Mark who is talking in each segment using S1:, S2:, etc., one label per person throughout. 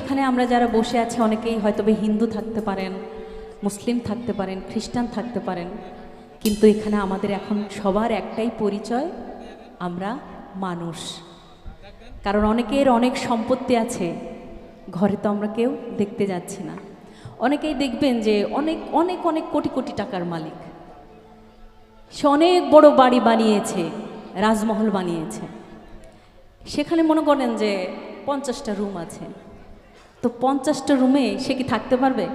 S1: এখানে আমরা যারা বসে আছি, অনেকেই হয়তো হিন্দু থাকতে পারেন, মুসলিম থাকতে পারেন, খ্রিস্টান থাকতে পারেন। কিন্তু এখানে আমাদের এখন সবার একটাই পরিচয়, আমরা মানুষ। কারণ অনেকের অনেক সম্পত্তি আছে, ঘরে তো আমরা কেউ দেখতে যাচ্ছি না। অনেকেই দেখবেন যে অনেক অনেক অনেক কোটি কোটি টাকার মালিক। সে অনেক বড় বাড়ি বানিয়েছে, রাজমহল বানিয়েছে। সেখানে মনে করেন যে পঞ্চাশটা রুম আছে। তো পঞ্চাশটা রুমে সে কি থাকতে পারবে?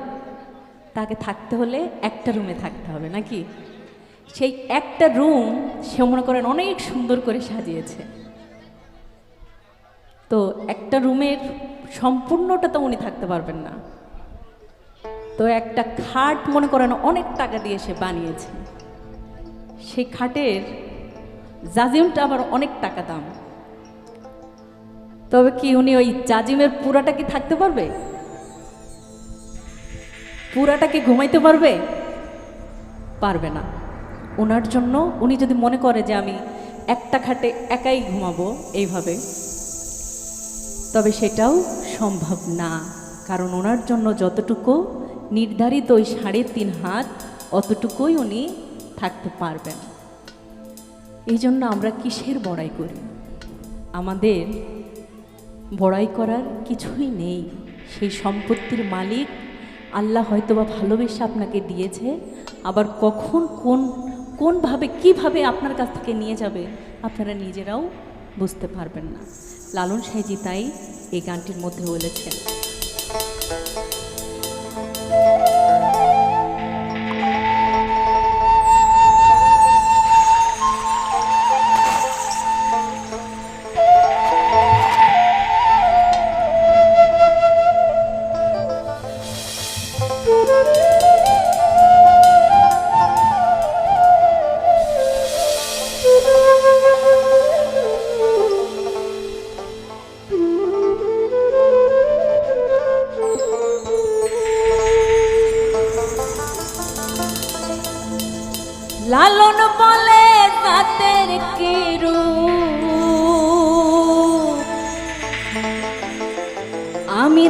S1: তাকে থাকতে হলে একটা রুমে থাকতে হবে, নাকি? সেই একটা রুম সে মনে করেন অনেক সুন্দর করে সাজিয়েছে। তো একটা রুমের সম্পূর্ণটা তো উনি থাকতে পারবেন না। তো একটা খাট মনে করেন অনেক টাকা দিয়ে সে বানিয়েছে। সেই খাটের জাজিমটা আবার অনেক টাকা দাম। তবে কি উনি ওই জাজিমের পুরাটা কি থাকতে পারবে? পুরাটা কি ঘুমাইতে পারবে? পারবে না। ওনার জন্য উনি যদি মনে করে যে আমি একটা খাটে একাই ঘুমাবো এইভাবে, তবে সেটাও সম্ভব না। কারণ ওনার জন্য যতটুকু নির্ধারিত ওই সাড়ে তিন হাত অতটুকুই উনি থাকতে পারবেন। এই জন্য আমরা কিসের বড়াই করি? আমাদের বড়াই করার কিছুই নেই। সেই সম্পত্তির মালিক আল্লাহ হয়তোবা ভালোবেসে আপনাকে দিয়েছে, আবার কখন, কোন, কোনভাবে, কীভাবে আপনার কাছ থেকে নিয়ে যাবে আপনারা নিজেরাও বুঝতে পারবেন না। লালন সাইজি তাই এই গানটির মধ্যে বলেছেন।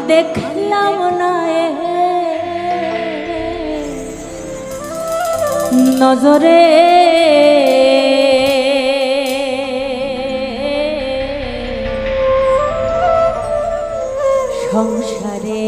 S1: দেখলাম না নজরে সংসারে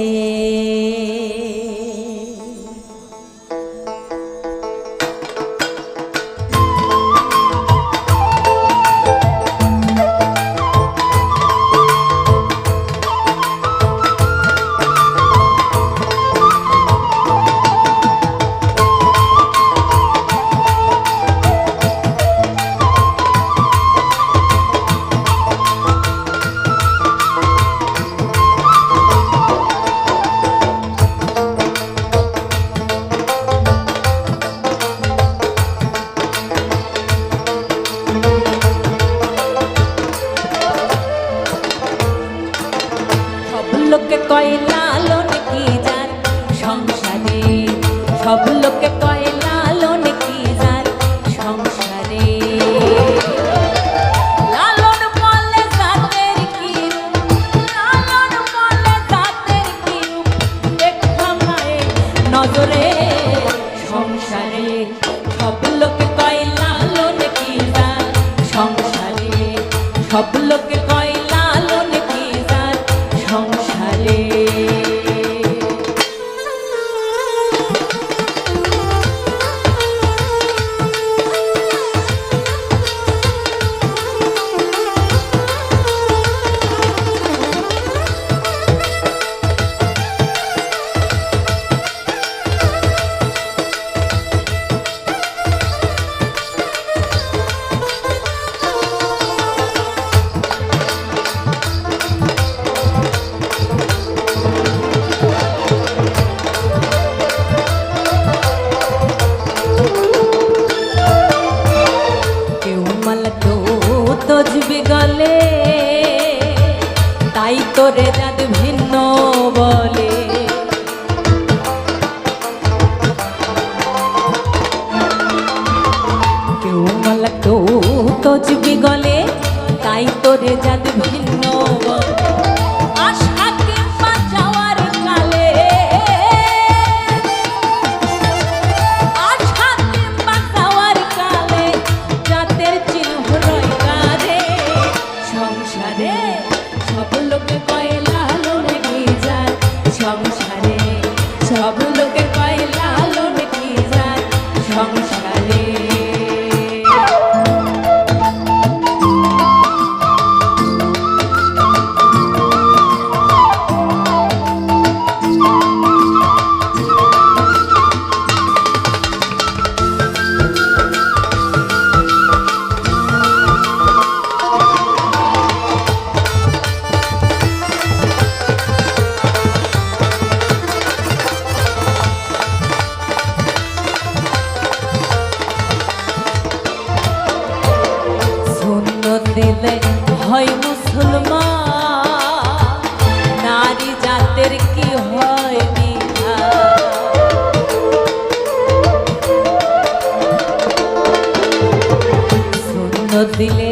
S1: তোরে চাঁদ ভিন্ন বলে। কেউ মালা কেউ তজবি গলে তাই তোরে যাদ ভিন্ন दिले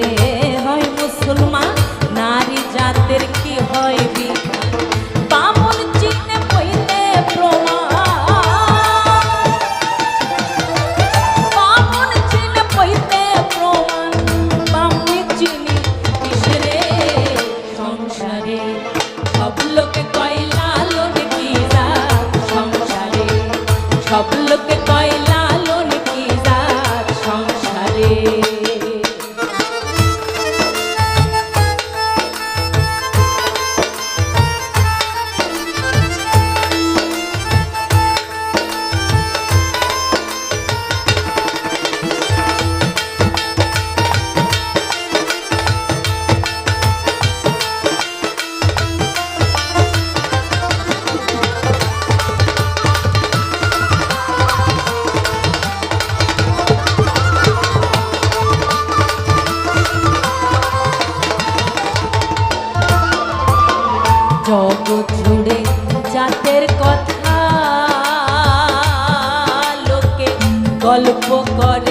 S1: গল্প করে।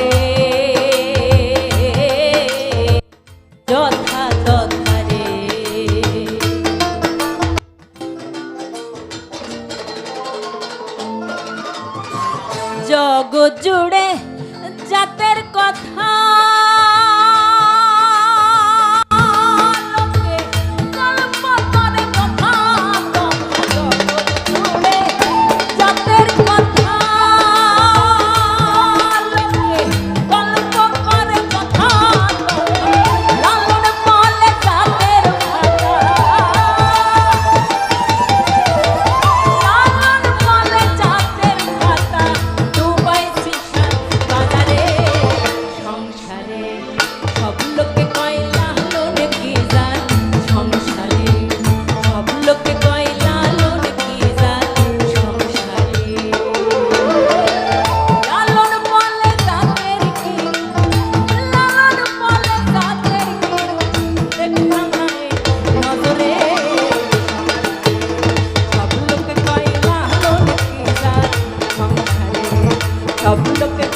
S1: Okay.